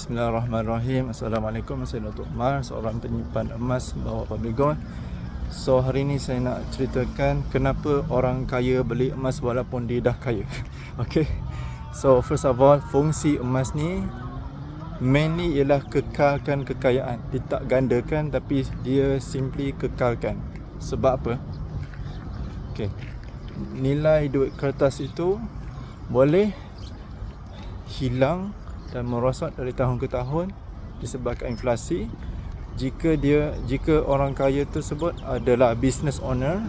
Bismillahirrahmanirrahim. Assalamualaikum. Saya Datuk Umar Seorang penyimpan emas Bawa public gold So hari ni saya nak ceritakan Kenapa orang kaya beli emas Walaupun dia dah kaya. Okay. So first of all Fungsi emas ni Mainly ialah kekalkan kekayaan. Dia tak gandakan Tapi dia simply kekalkan. Sebab apa? Okay. Nilai duit kertas itu Boleh Hilang dan merosot dari tahun ke tahun disebabkan inflasi. Jika dia jika orang kaya tersebut adalah business owner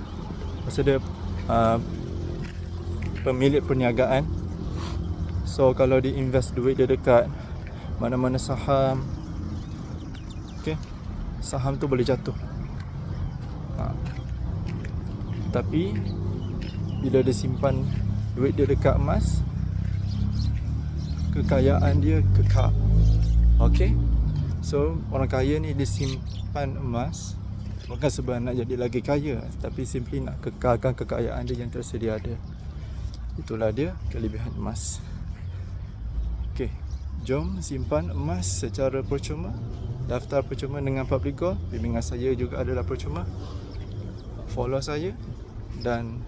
maksudnya uh, pemilik perniagaan. So kalau dia invest duit dia dekat mana-mana saham okay, saham tu boleh jatuh. Ha. tapi bila dia simpan duit dia dekat emas kekayaan dia kekal. Okay? So, orang kaya ni dia simpan emas bukan sebab nak jadi lagi kaya tapi simply nak kekalkan kekayaan dia yang tersedia ada. Itulah dia kelebihan emas. Okay, jom simpan emas secara percuma. Daftar percuma dengan Public Gold. Bimbingan saya juga adalah percuma. Follow saya dan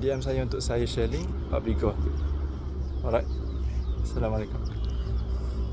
DM saya untuk saya sharing Public Gold. Alright. আসসালামু আলাইকুম।